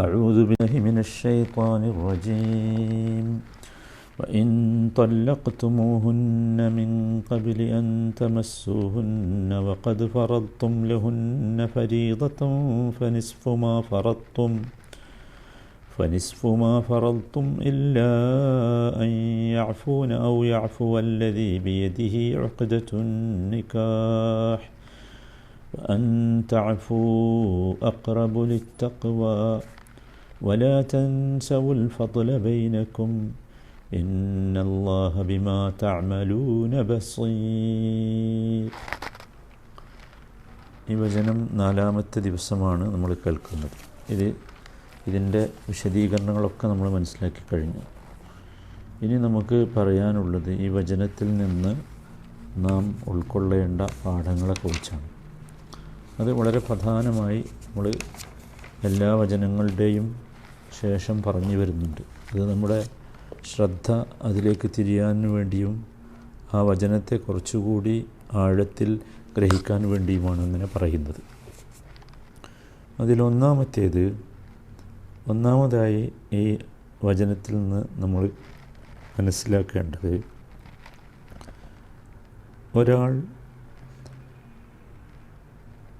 أعوذ بالله من الشيطان الرجيم. وإن طلقتموهن من قبل أن تمسوهن وقد فرضتم لهن فريضة فنصف ما فرضتم فنصف ما فرضتم إلا أن يعفون أو يعفو الذي بيده عقدة النكاح وأن تعفوا أقرب للتقوى. ولا تنسوا الفضل بينكم إن الله بما تعملون بصير ഈ വചനം നാലാമത്തെ ദിവസമാണ് നമ്മൾ കേൾക്കുന്നത് ഇത് ഇതിൻ്റെ വിശദീകരണങ്ങളൊക്കെ നമ്മൾ മനസ്സിലാക്കി കഴിഞ്ഞു ഇനി നമുക്ക് പറയാനുള്ളത് ഈ വചനത്തിൽ നിന്ന് നാം ഉൾക്കൊള്ളേണ്ട പാഠങ്ങളെക്കുറിച്ചാണ് അത് വളരെ പ്രധാനമായി നമ്മൾ എല്ലാ വചനങ്ങളുടെയും ശേഷം പറഞ്ഞു വരുന്നുണ്ട്. അത് നമ്മുടെ ശ്രദ്ധ അതിലേക്ക് തിരിയാൻ വേണ്ടിയും ആ വചനത്തെ കുറച്ചുകൂടി ആഴത്തിൽ ഗ്രഹിക്കാൻ വേണ്ടിയുമാണ് അങ്ങനെ പറയുന്നത്. അതിലൊന്നാമത്തേത് ഒന്നാമതായി ഈ വചനത്തിൽ നിന്ന് നമ്മൾ മനസ്സിലാക്കേണ്ടത് ഒരാൾ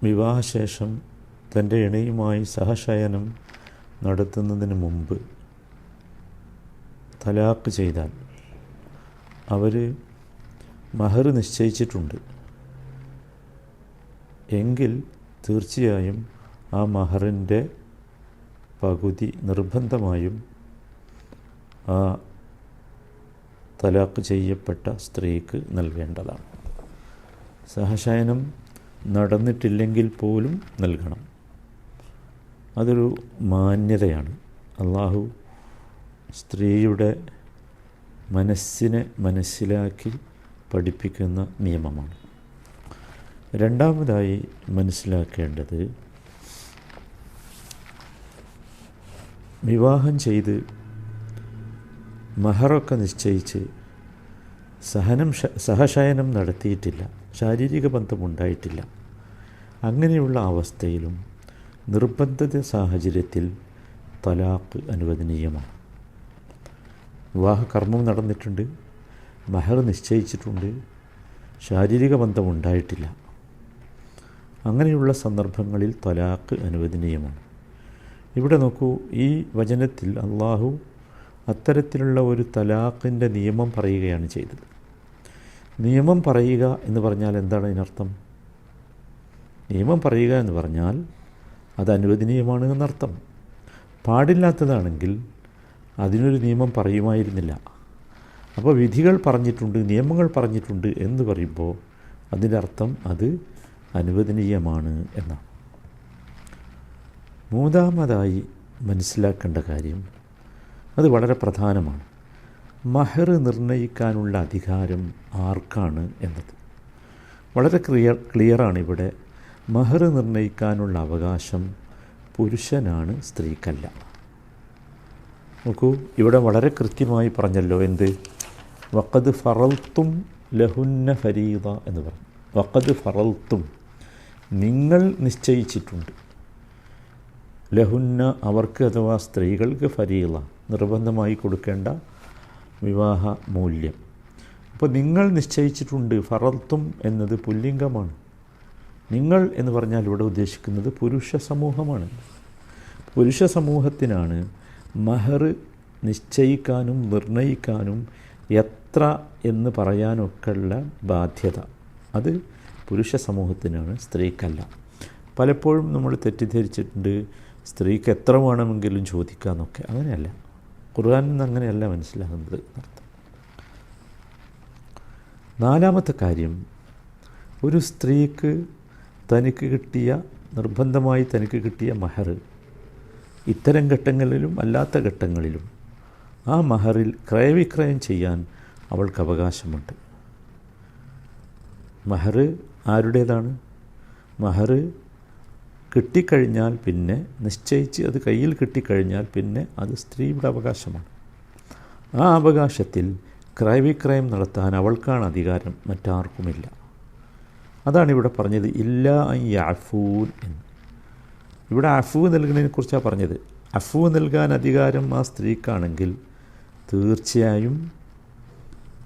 വിവാഹശേഷം തന്റെ ഇണയുമായി സഹശയനം നടത്തുന്നതിന് മുമ്പ് തലാക്ക് ചെയ്താൽ അവർ മഹർ നിശ്ചയിച്ചിട്ടുണ്ട്. എങ്കിൽ തീർച്ചയായും ആ മഹറിന്റെ പകുതി നിർബന്ധമായും ആ തലാക്ക് ചെയ്യപ്പെട്ട സ്ത്രീക്ക് നൽകേണ്ടതാണ്. സഹശയനം നടന്നിട്ടില്ലെങ്കിൽ പോലും നൽകണം. അതൊരു മാന്യതയാണ്. അള്ളാഹു സ്ത്രീയുടെ മനസ്സിനെ മനസ്സിലാക്കി പഠിപ്പിക്കുന്ന നിയമമാണ്. രണ്ടാമതായി മനസ്സിലാക്കേണ്ടത് വിവാഹം ചെയ്ത് മഹറൊക്കെ നിശ്ചയിച്ച് സഹനം സഹശയനം നടത്തിയിട്ടില്ല. ശാരീരിക ബന്ധമുണ്ടായിട്ടില്ല. അങ്ങനെയുള്ള അവസ്ഥയിലും നിർബന്ധിത സാഹചര്യത്തിൽ തലാഖ് അനുവദനീയമാണ്. വിവാഹ കർമ്മം നടന്നിട്ടുണ്ട് മഹർ നിശ്ചയിച്ചിട്ടുണ്ട് ശാരീരിക ബന്ധം ഉണ്ടായിട്ടില്ല അങ്ങനെയുള്ള സന്ദർഭങ്ങളിൽ തലാഖ് അനുവദനീയമാണ്. ഇവിടെ നോക്കൂ ഈ വചനത്തിൽ അള്ളാഹു അത്തരത്തിലുള്ള ഒരു തലാഖിന്റെ നിയമം പറയുകയാണ് ചെയ്തത്. നിയമം പറയുക എന്ന് പറഞ്ഞാൽ എന്താണ് അതിനർത്ഥം? നിയമം പറയുക എന്ന് പറഞ്ഞാൽ അത് അനുവദനീയമാണ് എന്നർത്ഥം. പാടില്ലാത്തതാണെങ്കിൽ അതിനൊരു നിയമം പറയുമായിരുന്നില്ല. അപ്പോൾ വിധികൾ പറഞ്ഞിട്ടുണ്ട് നിയമങ്ങൾ പറഞ്ഞിട്ടുണ്ട് എന്ന് പറയുമ്പോൾ അതിന്റെ അർത്ഥം അത് അനുവദനീയമാണ് എന്നാണ്. മൂന്നാമതായി മനസ്സിലാക്കേണ്ട കാര്യം അത് വളരെ പ്രധാനമാണ്. മഹർ നിർണയിക്കാനുള്ള അധികാരം ആർക്കാണ് എന്നത്? വളരെ ക്ലിയർ ക്ലിയറാണ് ഇവിടെ മഹർ നിർണയിക്കാനുള്ള അവകാശം പുരുഷനാണ് സ്ത്രീക്കല്ല. നോക്കൂ ഇവിടെ വളരെ കൃത്യമായി പറഞ്ഞല്ലോ എന്ത്? വക്കത് ഫറൽത്തും ലഹുന്ന ഫരീദ എന്ന് പറഞ്ഞു. വക്കത് ഫറൽത്തും നിങ്ങൾ നിശ്ചയിച്ചിട്ടുണ്ട്. ലഹുന്ന അവർക്ക് അഥവാ സ്ത്രീകൾക്ക് ഫരീള നിർബന്ധമായി കൊടുക്കേണ്ട വിവാഹ മൂല്യം അപ്പോൾ നിങ്ങൾ നിശ്ചയിച്ചിട്ടുണ്ട് ഫറൽത്തും എന്നത് പുല്ലിംഗമാണ്. നിങ്ങൾ എന്ന് പറഞ്ഞാൽ ഇവിടെ ഉദ്ദേശിക്കുന്നത് പുരുഷ സമൂഹമാണ്. പുരുഷ സമൂഹത്തിനാണ് മഹർ നിശ്ചയിക്കാനും നിർണയിക്കാനും എത്ര എന്ന് പറയാനൊക്കെയുള്ള ബാധ്യത. അത് പുരുഷ സമൂഹത്തിനാണ് സ്ത്രീക്കല്ല. പലപ്പോഴും നമ്മൾ തെറ്റിദ്ധരിച്ചിട്ടുണ്ട് സ്ത്രീക്ക് എത്ര വേണമെങ്കിലും ചോദിക്കാമെന്നൊക്കെ അങ്ങനെയല്ല. ഖുർആാനിൽ നിന്ന് അങ്ങനെയല്ല മനസ്സിലാകുന്നത് നാലാമത്തെ കാര്യം ഒരു സ്ത്രീക്ക് തനിക്ക് കിട്ടിയ നിർബന്ധമായി തനിക്ക് കിട്ടിയ മഹർ ഇത്തരം ഘട്ടങ്ങളിലും അല്ലാത്ത ഘട്ടങ്ങളിലും ആ മഹറിൽ ക്രയവിക്രയം ചെയ്യാൻ അവൾക്ക് അവകാശമുണ്ട്. മഹർ ആരുടേതാണ്? മഹർ കിട്ടിക്കഴിഞ്ഞാൽ പിന്നെ നിശ്ചയിച്ച് അത് കയ്യിൽ കിട്ടിക്കഴിഞ്ഞാൽ പിന്നെ അത് സ്ത്രീയുടെ അവകാശമാണ്. ആ അവകാശത്തിൽ ക്രയവിക്രയം നടത്താൻ അവൾക്കാണ് അധികാരം മറ്റാർക്കുമില്ല. അതാണ് ഇവിടെ പറഞ്ഞത്. ഇല്ല അഫൂൻ എന്ന്. ഇവിടെ അഫു നൽകുന്നതിനെ കുറിച്ചാണ് പറഞ്ഞത്. അഫു നൽകാൻ അധികാരം ആ സ്ത്രീക്കാണെങ്കിൽ തീർച്ചയായും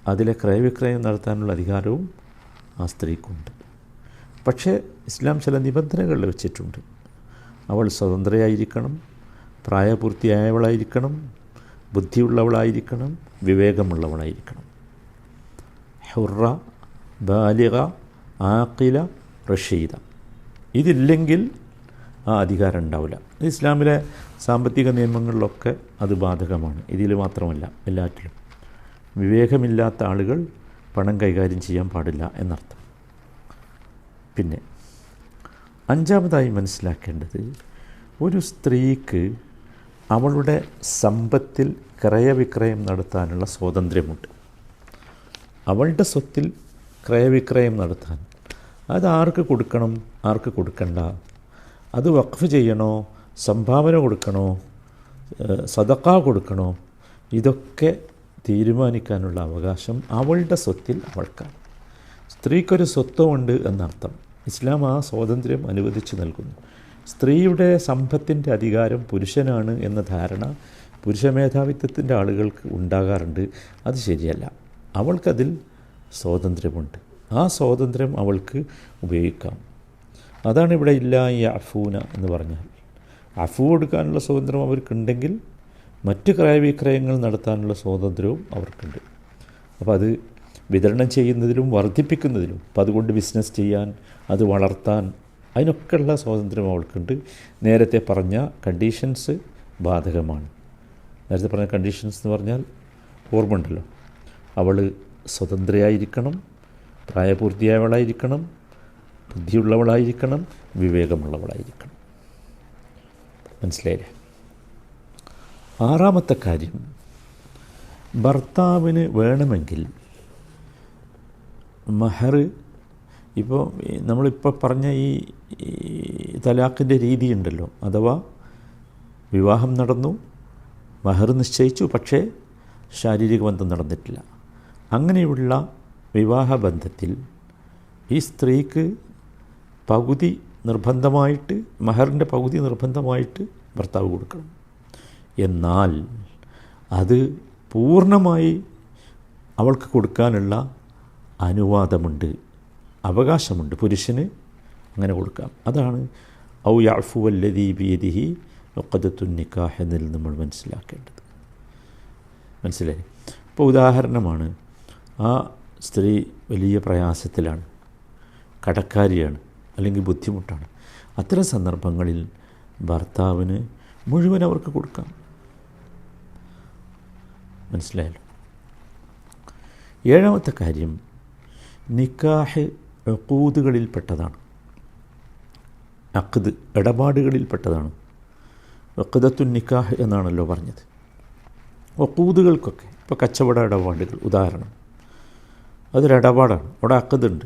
അതിലെ ക്രയവിക്രയം നടത്താനുള്ള അധികാരവും ആ സ്ത്രീക്കുണ്ട്. പക്ഷേ ഇസ്ലാം ചില നിബന്ധനകൾ വെച്ചിട്ടുണ്ട്. അവൾ സ്വതന്ത്രയായിരിക്കണം പ്രായപൂർത്തിയായവളായിരിക്കണം ബുദ്ധിയുള്ളവളായിരിക്കണം വിവേകമുള്ളവളായിരിക്കണം. ഹുറ ബാലിക ആക്കില റഷീദ. ഇതില്ലെങ്കിൽ ആ അധികാരം ഉണ്ടാവില്ല. ഇസ്ലാമിലെ സാമ്പത്തിക നിയമങ്ങളിലൊക്കെ അത് ബാധകമാണ്. ഇതിൽ മാത്രമല്ല എല്ലാറ്റിലും. വിവേകമില്ലാത്ത ആളുകൾ പണം കൈകാര്യം ചെയ്യാൻ പാടില്ല എന്നർത്ഥം. പിന്നെ അഞ്ചാമതായി മനസ്സിലാക്കേണ്ടത് ഒരു സ്ത്രീക്ക് അവളുടെ സമ്പത്തിൽ ക്രയവിക്രയം നടത്താനുള്ള സ്വാതന്ത്ര്യമുണ്ട്. അവളുടെ സ്വത്തിൽ ക്രയവിക്രയം നടത്താൻ. അത് ആർക്ക് കൊടുക്കണം? ആർക്ക് കൊടുക്കണ്ട? അത് വഖഫ് ചെയ്യണോ? സംഭാവന കൊടുക്കണോ? സദക്ക കൊടുക്കണോ? ഇതൊക്കെ തീരുമാനിക്കാനുള്ള അവകാശം അവളുടെ സ്വത്തിൽ അവൾക്കാണ്. സ്ത്രീക്കൊരു സ്വത്വമുണ്ട് എന്നർത്ഥം. ഇസ്ലാം ആ സ്വാതന്ത്ര്യം അനുവദിച്ചു നൽകുന്നു. സ്ത്രീയുടെ സമ്പത്തിന്റെ അധികാരം പുരുഷനാണ് എന്ന ധാരണ പുരുഷ മേധാവിത്വത്തിന്റെ ആളുകൾക്ക് ഉണ്ടാകാറുണ്ട്. അത് ശരിയല്ല. അവൾക്കതിൽ സ്വാതന്ത്ര്യമുണ്ട്. ആ സ്വാതന്ത്ര്യം അവൾക്ക് ഉപയോഗിക്കാം. അതാണ് ഇവിടെ ഇല്ല ഈ അഫൂന എന്ന് പറഞ്ഞാൽ. അഫു കൊടുക്കാനുള്ള സ്വാതന്ത്ര്യം അവർക്കുണ്ടെങ്കിൽ മറ്റ് ക്രയവിക്രയങ്ങൾ നടത്താനുള്ള സ്വാതന്ത്ര്യവും അവർക്കുണ്ട്. അപ്പോൾ അത് വിതരണം ചെയ്യുന്നതിലും വർദ്ധിപ്പിക്കുന്നതിലും അപ്പം അതുകൊണ്ട് ബിസിനസ് ചെയ്യാൻ അത് വളർത്താൻ അതിനൊക്കെയുള്ള സ്വാതന്ത്ര്യം അവൾക്കുണ്ട്. നേരത്തെ പറഞ്ഞ കണ്ടീഷൻസ് ബാധകമാണ്. നേരത്തെ പറഞ്ഞ കണ്ടീഷൻസ് എന്ന് പറഞ്ഞാൽ ഓർമ്മ ഉണ്ടല്ലോ അവൾ സ്വതന്ത്രയായിരിക്കണം പ്രായപൂർത്തിയായവളായിരിക്കണം ബുദ്ധിയുള്ളവളായിരിക്കണം വിവേകമുള്ളവളായിരിക്കണം. മനസ്സിലായില്ലേ? ആറാമത്തെ കാര്യം ഭർത്താവിന് വേണമെങ്കിൽ മഹർ ഇപ്പോൾ നമ്മളിപ്പോൾ പറഞ്ഞ ഈ തലാഖിന്റെ രീതിയുണ്ടല്ലോ. അഥവാ വിവാഹം നടന്നു മഹർ നിശ്ചയിച്ചു പക്ഷേ ശാരീരിക ബന്ധം നടന്നിട്ടില്ല. അങ്ങനെയുള്ള വിവാഹബന്ധത്തിൽ ഈ സ്ത്രീക്ക് പകുതി നിർബന്ധമായിട്ട് മഹറിന്റെ പകുതി നിർബന്ധമായിട്ട് ഭർത്താവ് കൊടുക്കണം. എന്നാൽ അത് പൂർണമായി അവൾക്ക് കൊടുക്കാനുള്ള അനുവാദമുണ്ട് അവകാശമുണ്ട്. പുരുഷന് അങ്ങനെ കൊടുക്കാം. അതാണ് ഔ യാഫു വല്ലദീ ബിയദിഹി ഒക്കതത്തു നിക്കാഹ് എന്നതിൽ നമ്മൾ മനസ്സിലാക്കേണ്ടത്. മനസ്സിലായി? ഇപ്പോൾ ഉദാഹരണമാണ് ആ സ്ത്രീ വലിയ പ്രയാസത്തിലാണ് കടക്കാരിയാണ് അല്ലെങ്കിൽ ബുദ്ധിമുട്ടാണ്. അത്തരം സന്ദർഭങ്ങളിൽ ഭർത്താവിന് മുഴുവൻ അവർക്ക് കൊടുക്കാം. മനസ്സിലായല്ലോ? ഏഴാമത്തെ കാര്യം നിക്കാഹ് അക്കൂതുകളിൽപ്പെട്ടതാണ് ഇടപാടുകളിൽ പെട്ടതാണ്. വക്കദത്തു നിക്കാഹ് എന്നാണല്ലോ പറഞ്ഞത്. ഒക്കൂതുകൾക്കൊക്കെ ഇപ്പോൾ കച്ചവട ഇടപാടുകൾ ഉദാഹരണം. അതൊരിടപാടാണ് അവിടെ അക്കതുണ്ട്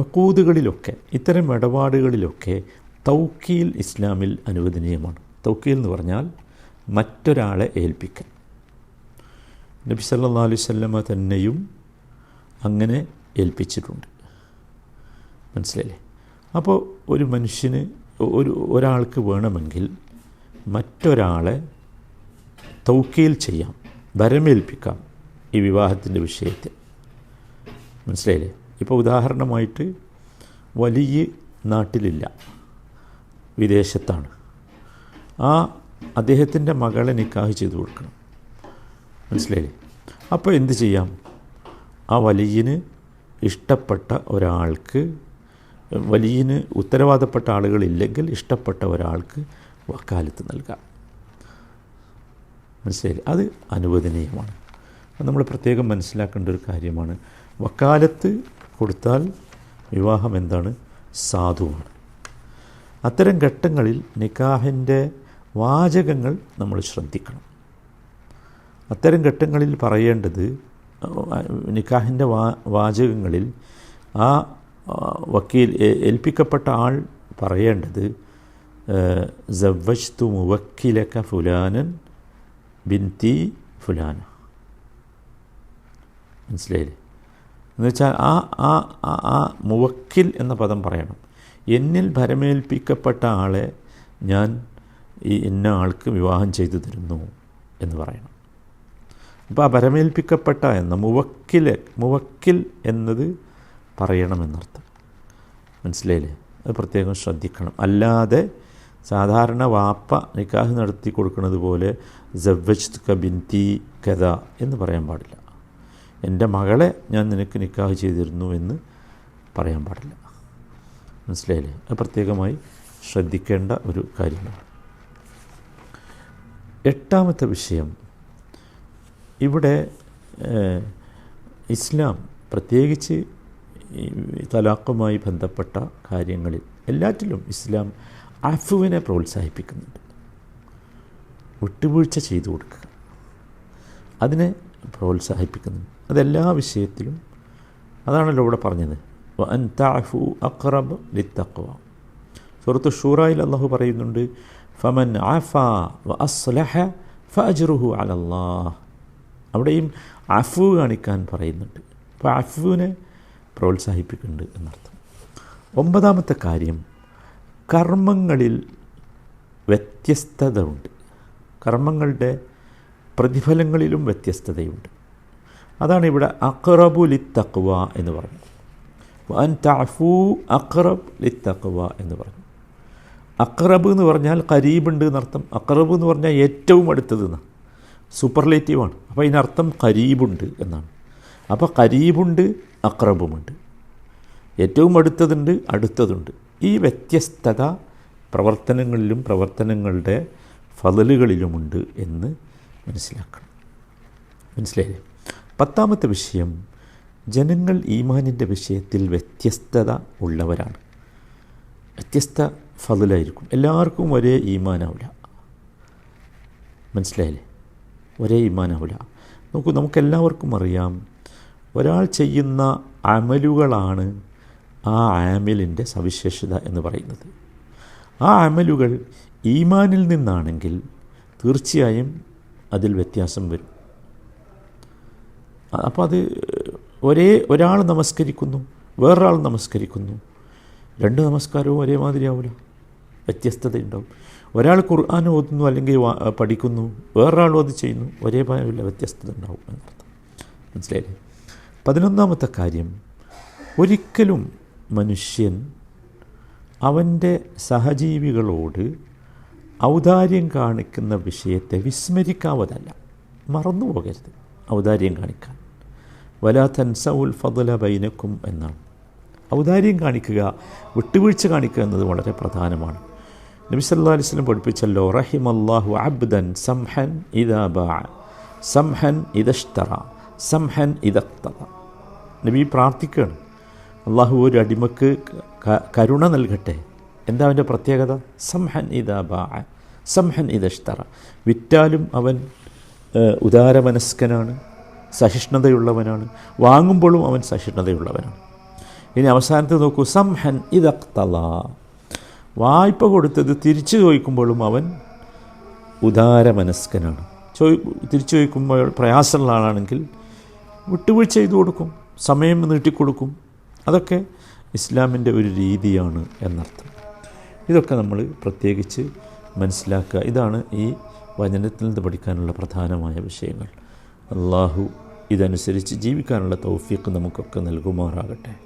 കൂതുകളിലൊക്കെ ഇത്തരം ഇടപാടുകളിലൊക്കെ തൗക്കീൽ ഇസ്ലാമിൽ അനുവദനീയമാണ്. തൗക്കീൽ എന്ന് പറഞ്ഞാൽ മറ്റൊരാളെ ഏൽപ്പിക്കൽ. നബി സല്ലാ അലൈഹി സ്വല്ലമ തന്നെയും അങ്ങനെ ഏൽപ്പിച്ചിട്ടുണ്ട്. മനസ്സിലായില്ലേ? അപ്പോൾ ഒരു മനുഷ്യന് ഒരു ഒരാൾക്ക് വേണമെങ്കിൽ മറ്റൊരാളെ തൗക്കീൽ ചെയ്യാം വരമേൽപ്പിക്കാം ഈ വിവാഹത്തിന്റെ വിഷയത്തിൽ. മനസ്സിലായില്ലേ? ഇപ്പോൾ ഉദാഹരണമായിട്ട് വലിയ നാട്ടിലില്ല വിദേശത്താണ്. ആ അദ്ദേഹത്തിന്റെ മകളെ നിക്കാഹ് ചെയ്തു കൊടുക്കണം. മനസ്സിലായില്ലേ? അപ്പോൾ എന്ത് ചെയ്യാം? ആ വലിയന് ഇഷ്ടപ്പെട്ട ഒരാൾക്ക് വലിയന് ഉത്തരവാദപ്പെട്ട ആളുകളില്ലെങ്കിൽ ഇഷ്ടപ്പെട്ട ഒരാൾക്ക് വക്കാലത്ത് നൽകാം. മനസ്സിലായി അത് അനുവദനീയമാണ്. നമ്മൾ പ്രത്യേകം മനസ്സിലാക്കേണ്ട ഒരു കാര്യമാണ്. വക്കാലത്ത് കൊടുത്താൽ വിവാഹം എന്താണ്? സാധുവാണ്. അത്തരം ഘട്ടങ്ങളിൽ നിക്കാഹിന്റെ വാചകങ്ങൾ നമ്മൾ ശ്രദ്ധിക്കണം. അത്തരം ഘട്ടങ്ങളിൽ പറയേണ്ടത് നിക്കാഹിന്റെ വാ വാചകങ്ങളിൽ ആ വക്കീൽ ഏൽപ്പിക്കപ്പെട്ട ആൾ പറയേണ്ടത് ജവ്വജ്തു മുവക്കിലക്ക ഫുലാനൻ ബിൻതി ഫുലാന. മനസ്സിലായില്ലേ? എന്ന് വെച്ചാൽ ആ ആ ആ മുവക്കിൽ എന്ന പദം പറയണം. എന്നിൽ ഭരമേൽപ്പിക്കപ്പെട്ട ആളെ ഞാൻ ഈ ഇന്ന ആൾക്ക് വിവാഹം ചെയ്തു തരുന്നു എന്ന് പറയണം. അപ്പോൾ ആ ഭരമേൽപ്പിക്കപ്പെട്ട എന്ന മുവക്കിൽ മുവക്കിൽ എന്നത് പറയണമെന്നർത്ഥം. മനസ്സിലായില്ലേ? അത് പ്രത്യേകം ശ്രദ്ധിക്കണം. അല്ലാതെ സാധാരണ വാപ്പ നിക്കാഹ് നടത്തി കൊടുക്കുന്നത് പോലെ ജവ്വജ് കബിൻതി കഥ എന്ന് പറയാൻ പാടില്ല. എന്റെ മകളെ ഞാൻ നിനക്ക് നിക്കാഹ് ചെയ്തിരുന്നു എന്ന് പറയാൻ പാടില്ല. മനസ്സിലായില്ലേ? അത് പ്രത്യേകമായി ശ്രദ്ധിക്കേണ്ട ഒരു കാര്യമാണ്. എട്ടാമത്തെ വിഷയം. ഇവിടെ ഇസ്ലാം പ്രത്യേകിച്ച് തലാഖുമായി ബന്ധപ്പെട്ട കാര്യങ്ങളിൽ എല്ലാറ്റിലും ഇസ്ലാം അഫുവിനെ പ്രോത്സാഹിപ്പിക്കുന്നുണ്ട്. വിട്ടുവീഴ്ച ചെയ്തു കൊടുക്കുക. അതിനെ പ്രോത്സാഹിപ്പിക്കുന്നുണ്ട്. അതെല്ലാ വിഷയത്തിലും അതാണല്ലോ ഇവിടെ പറഞ്ഞത്. അൻതാഫു താഫു അക്റബ് ലിത്തഖ്വ. സുഹൃത്ത് ഷൂറായിൽ അള്ളാഹു പറയുന്നുണ്ട് ഫമൻ ആഫ വ അസ്ലഹ ഫുഹു അലല്ലാഹ്. അവിടെയും അഫു കാണിക്കാൻ പറയുന്നുണ്ട്. അപ്പോൾ അഫുവിനെ പ്രോത്സാഹിപ്പിക്കുന്നുണ്ട് എന്നർത്ഥം. ഒമ്പതാമത്തെ കാര്യം കർമ്മങ്ങളിൽ വ്യത്യസ്തത ഉണ്ട് കർമ്മങ്ങളുടെ പ്രതിഫലങ്ങളിലും വ്യത്യസ്തതയുണ്ട്. അതാണ് ഇവിടെ അക്റബു ലിത്തക്വ എന്ന് പറഞ്ഞു വൻ തഫു അക്റബ് ലിത്തക്വ എന്ന് പറഞ്ഞു അക്റബ് എന്ന് പറഞ്ഞാൽ കരീബുണ്ട് എന്നർത്ഥം. അക്റബ് എന്ന് പറഞ്ഞാൽ ഏറ്റവും അടുത്തത് എന്നാണ് സൂപ്പർലേറ്റീവാണ്. അപ്പോൾ ഇതിനർത്ഥം കരീബുണ്ട് എന്നാണ്. അപ്പോൾ കരീബുണ്ട് അക്രബുമുണ്ട് ഏറ്റവും അടുത്തതുണ്ട് അടുത്തതുണ്ട്. ഈ വ്യത്യസ്തത പ്രവർത്തനങ്ങളിലും പ്രവർത്തനങ്ങളുടെ ഫതലുകളിലുമുണ്ട് എന്ന് മനസ്സിലാക്കണം. മനസ്സിലായില്ലേ? പത്താമത്തെ വിഷയം ജനങ്ങൾ ഈമാനിന്റെ വിഷയത്തിൽ വ്യത്യസ്തത ഉള്ളവരാണ്. വ്യത്യസ്ത ഫതിലായിരിക്കും. എല്ലാവർക്കും ഒരേ ഈമാനാവില്ല മനസ്സിലായില്ലേ? ഒരേ ഈമാനാവില്ല നോക്കൂ നമുക്കെല്ലാവർക്കും അറിയാം ഒരാൾ ചെയ്യുന്ന അമലുകളാണ് ആ ആമലിന്റെ സവിശേഷത എന്ന് പറയുന്നത്. ആ അമലുകൾ ഈമാനിൽ നിന്നാണെങ്കിൽ തീർച്ചയായും അതിൽ വ്യത്യാസം വരും. അപ്പോൾ അത് ഒരേ ഒരാൾ നമസ്കരിക്കുന്നു വേറൊരാൾ നമസ്കരിക്കുന്നു. രണ്ട് നമസ്കാരവും ഒരേമാതിരി ആവില്ല വ്യത്യസ്തതയുണ്ടാവും. ഒരാൾ ഖുർആൻ ഓതുന്നു അല്ലെങ്കിൽ പഠിക്കുന്നു വേറൊരാൾ അത് ചെയ്യുന്നു ഒരേ പോലെയുള്ള വ്യത്യസ്തത ഉണ്ടാവും എന്നർത്ഥം. മനസ്സിലായില്ലേ? പതിനൊന്നാമത്തെ കാര്യം ഒരിക്കലും മനുഷ്യൻ അവന്റെ സഹജീവികളോട് ഔദാര്യം കാണിക്കുന്ന വിഷയത്തെ വിസ്മരിക്കാവതല്ല. മറന്നു പോകരുത് ഔദാര്യം കാണിക്കാൻ. വലാ തൻസൗൽ ഫضല ബൈനക്കും എന്നാണ്. ഔദാര്യം കാണിക്കുക വിട്ടുവീഴ്ച കാണിക്കുക എന്നത് വളരെ പ്രധാനമാണ്. നബി സല്ലാ അലൈഹി വസല്ലം പഠിപ്പിച്ചല്ലോ റഹിമല്ലാഹു അബ്ദൻ സംഹൻ ഇദാ സംഹൻ ഇതഷ്തറ സംഹൻ ഇദക്തത നബി പ്രാർത്ഥിക്കുകയാണ് അള്ളാഹു ഒരു അടിമക്ക് കരുണ നൽകട്ടെ. എന്താ അവന്റെ പ്രത്യേകത? സംഹൻ ബാ സംഹൻ ഇതഷ്തറ വിറ്റാലും അവൻ ഉദാരമനസ്കനാണ്. സഹിഷ്ണുതയുള്ളവനാണ്. വാങ്ങുമ്പോഴും അവൻ സഹിഷ്ണുതയുള്ളവനാണ്. ഇനി അവസാനത്ത് നോക്കൂ. സംഹൻ ഇതക്തല വായ്പ കൊടുത്തത് തിരിച്ചു ചോദിക്കുമ്പോഴും അവൻ ഉദാരമനസ്കനാണ്. ചോ തിരിച്ചു ചോദിക്കുമ്പോൾ പ്രയാസമുള്ള ആളാണെങ്കിൽ വിട്ടുവീഴ്ച ചെയ്തു കൊടുക്കും. സമയം നീട്ടിക്കൊടുക്കും. അതൊക്കെ ഇസ്ലാമിന്റെ ഒരു രീതിയാണ് എന്നർത്ഥം. ഇതൊക്കെ നമ്മൾ പ്രത്യേകിച്ച് മനസ്സിലാക്കുക. ഇതാണ് ഈ വചനത്തിൽ നിന്ന് പഠിക്കാനുള്ള പ്രധാനമായ വിഷയങ്ങൾ. അള്ളാഹു ഇതനുസരിച്ച് ജീവിക്കാനുള്ള തൗഫീഖ് നമുക്കൊക്കെ നൽകുമാറാകട്ടെ.